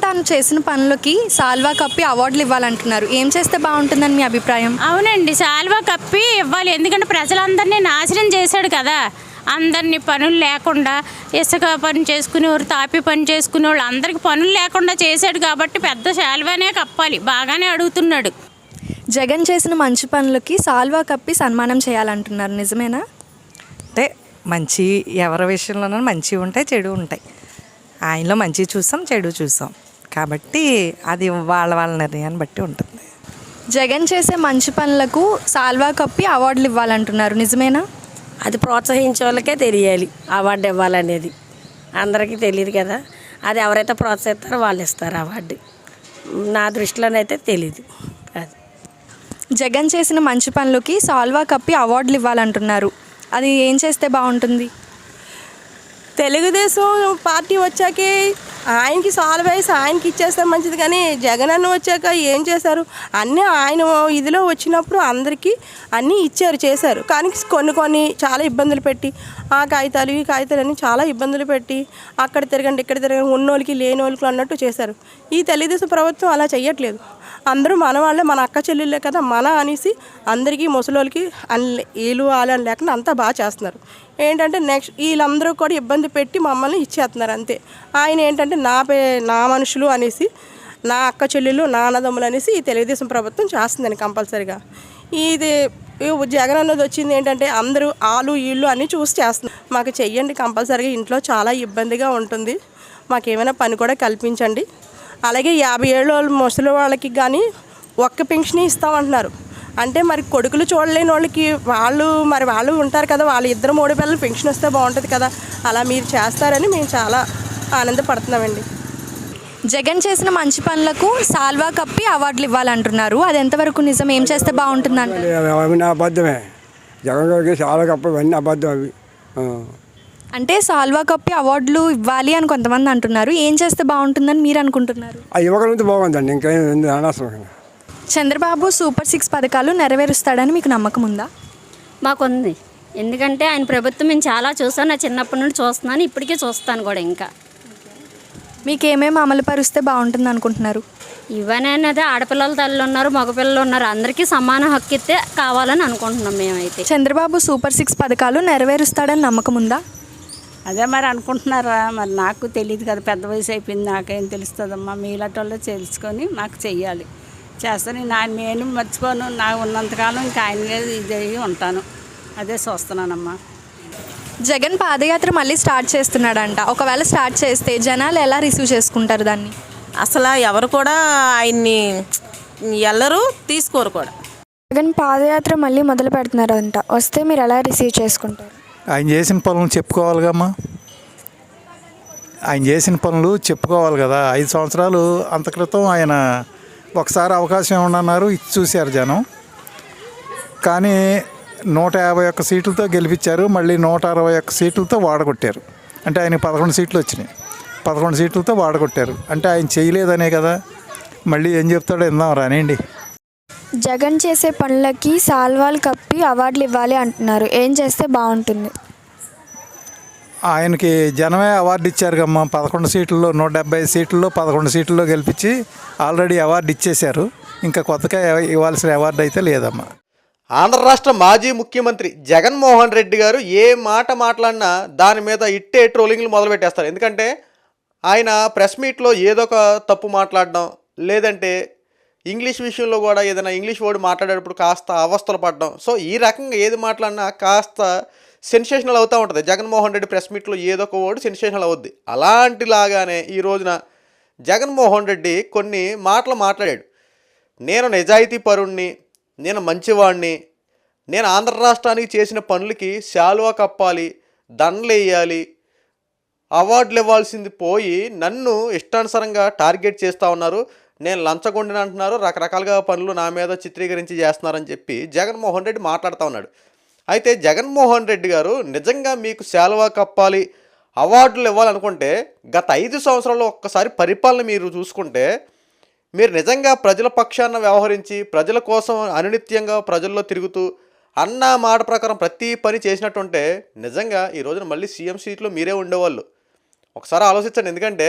తాను చేసిన పనులకి సాల్వా కప్పి అవార్డులు ఇవ్వాలంటున్నారు. ఏం చేస్తే బాగుంటుందని మీ అభిప్రాయం? అవునండి శాల్వా కప్పి ఇవ్వాలి. ఎందుకంటే ప్రజలందరినీ నాశనం చేశాడు కదా. అందరినీ పనులు లేకుండా ఇసుక పని చేసుకునేవారు తాపి పని చేసుకునేవాళ్ళు అందరికి పనులు లేకుండా చేశాడు కాబట్టి పెద్ద శాల్వానే కప్పాలి. బాగానే అడుగుతున్నాడు. జగన్ చేసిన మంచి పనులకి సాల్వా కప్పి సన్మానం చేయాలంటున్నారు. నిజమేనా? అంటే మంచి ఎవరి విషయంలోనూ మంచి ఉంటాయి చెడు ఉంటాయి. ఆయనలో మంచి చూసాం చెడు చూసాం కాబట్టి అది వాళ్ళ వాళ్ళ నిర్ణయాన్ని బట్టి ఉంటుంది. జగన్ చేసే మంచి పనులకు సాల్వా కప్పి అవార్డులు ఇవ్వాలంటున్నారు. నిజమేనా? అది ప్రోత్సహించే వాళ్ళకే తెలియాలి అవార్డు ఇవ్వాలనేది. అందరికీ తెలియదు కదా. అది ఎవరైతే ప్రోత్సహిస్తారో వాళ్ళు ఇస్తారు అవార్డు. నా దృష్టిలోనైతే తెలియదు అది. జగన్ చేసిన మంచి పనులకి సాల్వా కప్పి అవార్డులు ఇవ్వాలంటున్నారు. అది ఏం చేస్తే బాగుంటుంది? తెలుగుదేశం పార్టీ వచ్చాకే ఆయనకి సాల్వ్ వేసి ఆయనకి ఇచ్చేస్తే మంచిది కానీ జగన్ అన్న వచ్చాక ఏం చేశారు? అన్నీ ఆయన ఇదిలో వచ్చినప్పుడు అందరికీ అన్నీ ఇచ్చారు చేశారు. కానీ కొన్ని కొన్ని చాలా ఇబ్బందులు పెట్టి ఆ కాగితాలు ఈ కాగితాలు అన్నీ చాలా ఇబ్బందులు పెట్టి అక్కడ తిరగండి ఇక్కడ తిరగండి ఉన్నోళ్ళకి లేని అన్నట్టు చేశారు. ఈ తెలుగుదేశం ప్రభుత్వం అలా చేయట్లేదు అందరూ మన వాళ్ళే మన అక్క చెల్లెళ్ళే కదా మన అనేసి అందరికీ ముసలోళ్ళకి అన్ని వీళ్ళు వాళ్ళు అని లేకుండా అంతా బాగా చేస్తున్నారు. ఏంటంటే నెక్స్ట్ వీళ్ళందరూ కూడా ఇబ్బంది పెట్టి మమ్మల్ని ఇచ్చేస్తున్నారు అంతే. ఆయన ఏంటంటే నా పే నా మనుషులు అనేసి నా అక్క చెల్లెలు నా అన్నదమ్ములు అనేసి ఈ తెలుగుదేశం ప్రభుత్వం చేస్తుందని కంపల్సరిగా. ఇది ఈ జగన్ అన్నది వచ్చింది ఏంటంటే అందరూ ఆలు వీళ్ళు అన్నీ చూసి చేస్తున్నారు. మాకు చెయ్యండి కంపల్సరీగా ఇంట్లో చాలా ఇబ్బందిగా ఉంటుంది. మాకు ఏమైనా పని కూడా కల్పించండి. అలాగే యాభై ఏళ్ళ ముసలి వాళ్ళకి కానీ ఒక్క పెన్షన్ ఇస్తామంటున్నారు. అంటే మరి కొడుకులు చూడలేని వాళ్ళకి వాళ్ళు మరి వాళ్ళు ఉంటారు కదా వాళ్ళు ఇద్దరు మూడు పిల్లలు పెన్షన్ వస్తే బాగుంటుంది కదా. అలా మీరు చేస్తారని మేము చాలా ఆనందపడుతున్నామండి. జగన్ చేసిన మంచి పనులకు సాల్వా కప్పి అవార్డులు ఇవ్వాలంటున్నారు. అది ఎంతవరకు నిజం? ఏం చేస్తే బాగుంటుందంట? అవన్నీ అబద్ధమే. జగన్ గారికి చాలా గొప్ప ఇవన్నీ అబద్ధం అవి. అంటే సాల్వా కప్పి అవార్డులు ఇవ్వాలి అని కొంతమంది అంటున్నారు. ఏం చేస్తే బాగుంటుందని మీరు అనుకుంటున్నారు? బాగుందండి. ఇంకేం ఉంది? అనవసరం చంద్రబాబు సూపర్ సిక్స్ పథకాలు నెరవేరుస్తాడని మీకు నమ్మకం ఉందా? మాకుంది. ఎందుకంటే ఆయన ప్రభుత్వం నేను చాలా చూసాను నా చిన్నప్పటి నుండి చూస్తున్నాను. ఇప్పటికీ చూస్తాను కూడా ఇంకా. మీకు ఏమేమి అమలు పరుస్తే బాగుంటుంది అనుకుంటున్నారు? ఇవనేది ఆడపిల్లల తల్లి ఉన్నారు మగపిల్లలు ఉన్నారు. అందరికీ సమాన హక్కు ఇస్తే కావాలని అనుకుంటున్నాం మేమైతే. చంద్రబాబు సూపర్ సిక్స్ పథకాలు నెరవేరుస్తాడని నమ్మకం ఉందా? అదే మరి అనుకుంటున్నారా? మరి నాకు తెలియదు కదా పెద్ద వయసు అయిపోయింది నాకేం తెలుస్తుందమ్మా. మీలాటోళ్ళు తెలుసుకొని నాకు చెయ్యాలి. చేస్తాను నా నేను మర్చిపోను నాకు ఉన్నంతకాలం ఇంకా ఆయన ఇది అయ్యి ఉంటాను. అదే చూస్తున్నానమ్మా. జగన్ పాదయాత్ర మళ్ళీ స్టార్ట్ చేస్తున్నాడంట. ఒకవేళ స్టార్ట్ చేస్తే జనాలు ఎలా రిసీవ్ చేసుకుంటారు దాన్ని? అసలు ఎవరు కూడా ఆయన్ని ఎల్లరు తీసుకోరు కూడా. జగన్ పాదయాత్ర మళ్ళీ మొదలు పెడుతున్నారంట. వస్తే మీరు ఎలా రిసీవ్ చేసుకుంటారు? ఆయన చేసిన పనులు చెప్పుకోవాలిగమ్మా. ఆయన చేసిన పనులు చెప్పుకోవాలి కదా. ఐదు సంవత్సరాలు అంత క్రితం ఆయన ఒకసారి అవకాశం ఏమన్నారు ఇచ్చి చూశారు జనం. కానీ నూట యాభై ఒక్క సీట్లతో గెలిపించారు. మళ్ళీ నూట అరవై ఒక్క సీట్లతో వాడగొట్టారు. అంటే ఆయనకి పదకొండు సీట్లు వచ్చినాయి. పదకొండు సీట్లతో వాడగొట్టారు. అంటే ఆయన చేయలేదనే కదా. మళ్ళీ ఏం చెప్తాడో ఇందాం రానండి జగన్ చేసే పనులకి సాల్వాలు కప్పి అవార్డులు ఇవ్వాలి అంటున్నారు. ఏం చేస్తే బాగుంటుంది? ఆయనకి జనమే అవార్డు ఇచ్చారు కమ్మా. పదకొండు సీట్లలో నూట డెబ్బై సీట్లలో పదకొండు సీట్లలో గెలిపించి ఆల్రెడీ అవార్డు ఇచ్చేశారు. ఇంకా కొత్తగా ఇవ్వ- ఇవ్వాల్సిన అవార్డు అయితే లేదమ్మా. ఆంధ్ర రాష్ట్ర మాజీ ముఖ్యమంత్రి జగన్మోహన్ రెడ్డి గారు ఏ మాట మాట్లాడినా దాని మీద ఇట్టే ట్రోలింగ్లు మొదలుపెట్టేస్తారు. ఎందుకంటే ఆయన ప్రెస్ మీట్లో ఏదో ఒక తప్పు మాట్లాడడం లేదంటే ఇంగ్లీష్ విషయంలో కూడా ఏదైనా ఇంగ్లీష్ వర్డ్ మాట్లాడేటప్పుడు కాస్త అవస్థలు పడడం. సో ఈ రకంగా ఏది మాట్లాడినా కాస్త సెన్సేషనల్ అవుతూ ఉంటుంది. జగన్మోహన్ రెడ్డి ప్రెస్ మీట్లో ఏదో ఒక వర్డ్ సెన్సేషనల్ అవుద్ది. అలాంటిలాగానే ఈ రోజున జగన్మోహన్ రెడ్డి కొన్ని మాటలు మాట్లాడాడు. నేను నిజాయితీ పరుణ్ణి నేను మంచివాణ్ణి. నేను ఆంధ్ర రాష్ట్రానికి చేసిన పనులకి శాలువా కప్పాలి దండలు వేయాలి అవార్డులు ఇవ్వాల్సింది పోయి నన్ను ఇష్టానుసారంగా టార్గెట్ చేస్తూ ఉన్నారు. నేను లంచగొండిని అంటున్నారు. రకరకాలుగా పనులు నా మీద చిత్రీకరించి చేస్తున్నారని చెప్పి జగన్మోహన్ రెడ్డి మాట్లాడుతూ ఉన్నాడు. అయితే జగన్మోహన్ రెడ్డి గారు నిజంగా మీకు శాలువా కప్పాలి అవార్డులు ఇవ్వాలనుకుంటే గత ఐదు సంవత్సరాల్లో ఒక్కసారి పరిపాలన మీరు చూసుకుంటే మీరు నిజంగా ప్రజల పక్షాన వ్యవహరించి ప్రజల కోసం అనునిత్యంగా ప్రజల్లో తిరుగుతూ అన్న మాట ప్రకారం ప్రతి పని చేసినట్టుంటే నిజంగా ఈ రోజున మళ్ళీ సీఎం సీట్లో మీరే ఉండేవాళ్ళు. ఒకసారి ఆలోచించండి. ఎందుకంటే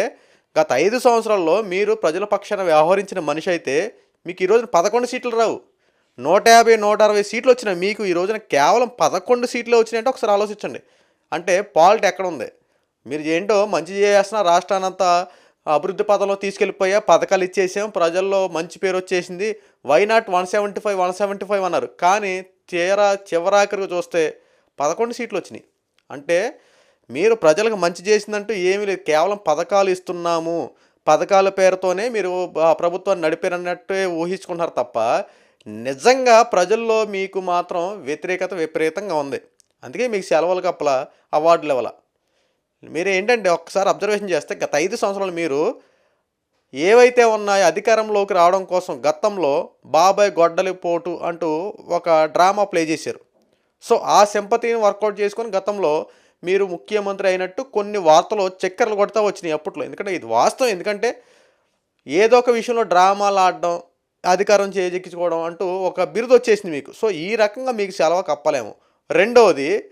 గత ఐదు సంవత్సరాల్లో మీరు ప్రజల పక్షాన వ్యవహరించిన మనిషి అయితే మీకు ఈ రోజున పదకొండు సీట్లు రావు. నూట యాభై నూట అరవై సీట్లు వచ్చిన మీకు ఈ రోజున కేవలం పదకొండు సీట్లు వచ్చినాయంటే ఒకసారి ఆలోచించండి. అంటే పాలిట్ ఎక్కడ ఉంది మీరు ఏంటో మంచి చేస్తున్న రాష్ట్రాన్నంతా అభివృద్ధి పథంలో తీసుకెళ్ళిపోయా పథకాలు ఇచ్చేసాం. ప్రజల్లో మంచి పేరు వచ్చేసింది. Why not one seventy five one seventy five అన్నారు. కానీ తీరా చివరాఖరికి చూస్తే పదకొండు సీట్లు వచ్చినాయి. అంటే మీరు ప్రజలకు మంచి చేసిందంటూ ఏమీ లేదు. కేవలం పథకాలు ఇస్తున్నాము. పథకాల పేరుతోనే మీరు ప్రభుత్వాన్ని నడిపారన్నట్టే ఊహించుకుంటున్నారు తప్ప నిజంగా ప్రజల్లో మీకు మాత్రం వ్యతిరేకత విపరీతంగా ఉంది. అందుకే మీకు సెలవులు కప్పల అవార్డులు ఇవ్వాల. మీరు ఏంటంటే ఒక్కసారి అబ్జర్వేషన్ చేస్తే గత ఐదు సంవత్సరాలు మీరు ఏవైతే ఉన్నాయో అధికారంలోకి రావడం కోసం గతంలో బాబాయ్ గొడ్డలి పోటు అంటూ ఒక డ్రామా ప్లే చేశారు. సో ఆ సింపతిని వర్కౌట్ చేసుకొని గతంలో మీరు ముఖ్యమంత్రి అయినట్టు కొన్ని వార్తలు చక్కెరలు కొడతా వచ్చినాయి అప్పట్లో. ఎందుకంటే ఇది వాస్తవం. ఎందుకంటే ఏదో ఒక విషయంలో డ్రామాలు ఆడడం అధికారం చేజెక్కించుకోవడం అంటూ ఒక బిరుదు వచ్చేసింది మీకు. సో ఈ రకంగా మీకు సెలవు కప్పలేము. రెండవది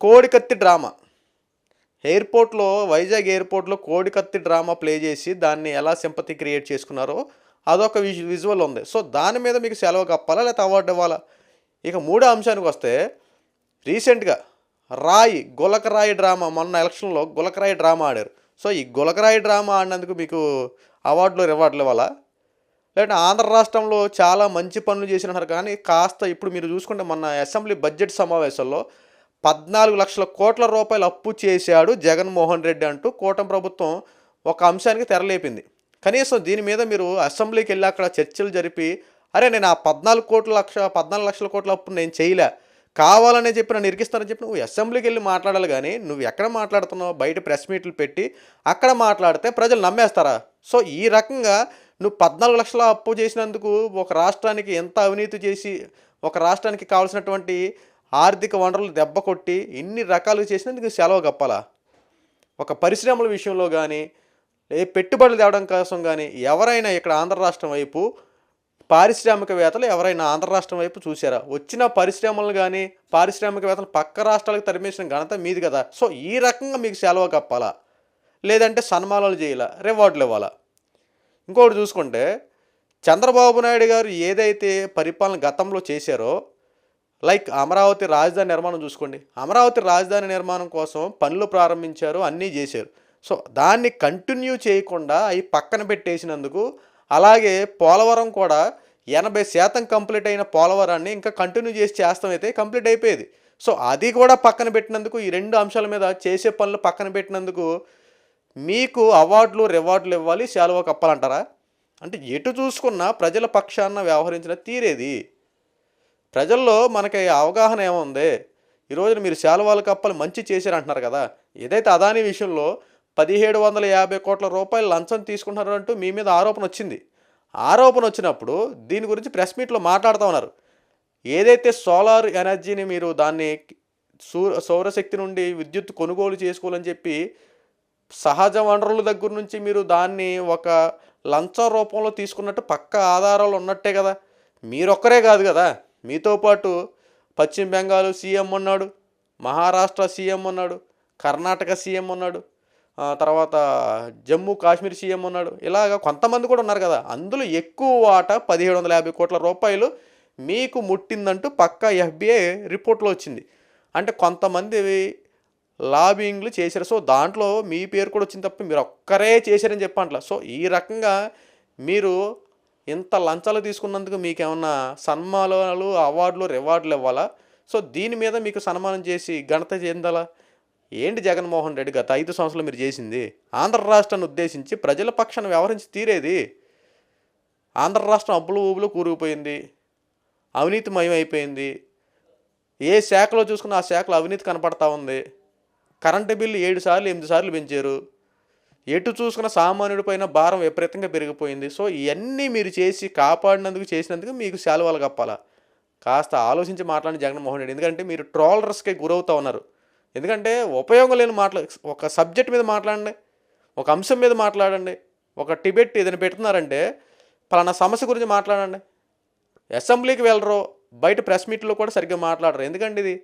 కోడికత్తి డ్రామా. ఎయిర్పోర్ట్లో వైజాగ్ ఎయిర్పోర్ట్లో కోడికత్తి డ్రామా ప్లే చేసి దాన్ని ఎలా సింపతి క్రియేట్ చేసుకున్నారో అదొక విజు విజువల్ ఉంది. సో దాని మీద మీకు సెలవు కప్పాలా లేకపోతే అవార్డు ఇవ్వాలా? ఇక మూడో అంశానికి వస్తే రీసెంట్గా రాయి గులకరాయి డ్రామా మొన్న ఎలక్షన్లో గులకరాయి డ్రామా ఆడారు. సో ఈ గులకరాయి డ్రామా ఆడినందుకు మీకు అవార్డులు రివార్డులు ఇవ్వాలా? లేదంటే ఆంధ్ర రాష్ట్రంలో చాలా మంచి పనులు చేసినారు కానీ కాస్త ఇప్పుడు మీరు చూసుకుంటే మొన్న అసెంబ్లీ బడ్జెట్ సమావేశంలో పద్నాలుగు లక్షల కోట్ల రూపాయలు అప్పు చేశాడు జగన్మోహన్ రెడ్డి అంటూ కూటమి ప్రభుత్వం ఒక అంశానికి తెరలేపింది. కనీసం దీని మీద మీరు అసెంబ్లీకి వెళ్ళి అక్కడ చర్చలు జరిపి అరే నేను ఆ పద్నాలుగు కోట్ల లక్ష పద్నాలుగు లక్షల కోట్ల అప్పు నేను చేయలే. కావాలనే చెప్పి నన్ను ఇరికిస్తానని చెప్పి నువ్వు అసెంబ్లీకి వెళ్ళి మాట్లాడాలి కానీ నువ్వు ఎక్కడ మాట్లాడుతున్నావు? బయట ప్రెస్ మీట్లు పెట్టి అక్కడ మాట్లాడితే ప్రజలు నమ్మేస్తారా? సో ఈ రకంగా నువ్వు పద్నాలుగు లక్షల అప్పు చేసినందుకు ఒక రాష్ట్రానికి ఎంత అవినీతి చేసి ఒక రాష్ట్రానికి కావాల్సినటువంటి ఆర్థిక వనరులు దెబ్బ కొట్టి ఇన్ని రకాలుగా చేసినందుకు సెలవు గప్పాలా ఒక పరిశ్రమల విషయంలో కానీ ఏ పెట్టుబడులు తేవడం కోసం కానీ ఎవరైనా ఇక్కడ ఆంధ్ర రాష్ట్రం వైపు పారిశ్రామికవేత్తలు ఎవరైనా ఆంధ్ర రాష్ట్రం వైపు చూసారా వచ్చిన పరిశ్రమలు కానీ పారిశ్రామికవేత్తలు పక్క రాష్ట్రాలకు తరిమేసిన ఘనత మీది కదా. సో ఈ రకంగా మీకు సెలవు కప్పాలా? లేదంటే సన్మానాలు చేయాలా? రివార్డులు ఇవ్వాలా? ఇంకోటి చూసుకుంటే చంద్రబాబు నాయుడు గారు ఏదైతే పరిపాలన గతంలో చేశారో లైక్ అమరావతి రాజధాని నిర్మాణం చూసుకోండి. అమరావతి రాజధాని నిర్మాణం కోసం పనులు ప్రారంభించారు అన్నీ చేశారు. సో దాన్ని కంటిన్యూ చేయకుండా అవి పక్కన పెట్టేసినందుకు అలాగే పోలవరం కూడా ఎనభై శాతం కంప్లీట్ అయిన పోలవరాన్ని ఇంకా కంటిన్యూ చేసి చేస్తామైతే కంప్లీట్ అయిపోయేది. సో అది కూడా పక్కన పెట్టినందుకు ఈ రెండు అంశాల మీద చేసే పనులు పక్కన పెట్టినందుకు మీకు అవార్డులు రివార్డులు ఇవ్వాలి సెలవు కప్పాలంటారా? అంటే ఎటు చూసుకున్నా ప్రజల పక్షాన వ్యవహరించిన తీరేది. ప్రజల్లో మనకి అవగాహన ఏముంది? ఈరోజు మీరు శాలువాల కప్పలు మంచి చేశారు అంటున్నారు కదా. ఏదైతే అదాని విషయంలో పదిహేడు వందల యాభై కోట్ల రూపాయలు లంచం తీసుకుంటున్నారు అంటూ మీ మీద ఆరోపణ వచ్చింది. ఆరోపణ వచ్చినప్పుడు దీని గురించి ప్రెస్ మీట్లో మాట్లాడుతూ ఉన్నారు. ఏదైతే సోలార్ ఎనర్జీని మీరు దాన్ని సూ సౌరశక్తి నుండి విద్యుత్ కొనుగోలు చేసుకోవాలని చెప్పి సహజ వనరుల దగ్గర నుంచి మీరు దాన్ని ఒక లంచం రూపంలో తీసుకున్నట్టు పక్క ఆధారాలు ఉన్నట్టే కదా. మీరొక్కరే కాదు కదా. మీతో పాటు పశ్చిమ బెంగాల్ సీఎం ఉన్నాడు మహారాష్ట్ర సీఎం ఉన్నాడు కర్ణాటక సీఎం ఉన్నాడు తర్వాత జమ్మూ కాశ్మీర్ సీఎం ఉన్నాడు. ఇలాగ కొంతమంది కూడా ఉన్నారు కదా అందులో ఎక్కువ వాటా పదిహేడు వందల యాభై కోట్ల రూపాయలు మీకు ముట్టిందంటూ పక్కా ఎఫ్బిఐ రిపోర్ట్లో వచ్చింది. అంటే కొంతమంది లాబింగ్లు చేశారు. సో దాంట్లో మీ పేరు కూడా వచ్చింది తప్ప మీరు ఒక్కరే చేశారని చెప్పంట్ల. సో ఈ రకంగా మీరు ఇంత లంచాలు తీసుకున్నందుకు మీకు ఏమన్నా సన్మానాలు అవార్డులు రివార్డులు ఇవ్వాలా? సో దీని మీద మీకు సన్మానం చేసి ఘనత చెందాలా? ఏంటి జగన్మోహన్ రెడ్డి గత ఐదు సంవత్సరాలు మీరు చేసింది? ఆంధ్ర రాష్ట్రాన్ని ఉద్దేశించి ప్రజల పక్షాన్ని వ్యవహరించి తీరేది? ఆంధ్ర రాష్ట్రం అప్పులు ఊబులు కూరుకుపోయింది. అవినీతిమయం అయిపోయింది. ఏ శాఖలో చూసుకున్నా ఆ శాఖలో అవినీతి కనపడతా ఉంది. కరెంటు బిల్లు ఏడు సార్లు ఎనిమిది సార్లు పెంచారు. ఎటు చూసుకున్న సామాన్యుడి పైన భారం విపరీతంగా పెరిగిపోయింది. సో ఇవన్నీ మీరు చేసి కాపాడినందుకు చేసినందుకు మీకు శాలువాలు కప్పాలా? కాస్త ఆలోచించి మాట్లాడిన జగన్మోహన్ రెడ్డి. ఎందుకంటే మీరు ట్రోలర్స్కే గురవుతూ ఉన్నారు. ఎందుకంటే ఉపయోగం లేని మాటలు ఒక సబ్జెక్ట్ మీద మాట్లాడండి ఒక అంశం మీద మాట్లాడండి ఒక టిబెట్ ఏదైనా పెడుతున్నారంటే పలానా సమస్య గురించి మాట్లాడండి. అసెంబ్లీకి వెళ్ళరు బయట ప్రెస్ మీట్లో కూడా సరిగ్గా మాట్లాడరు. ఎందుకండి ఇది?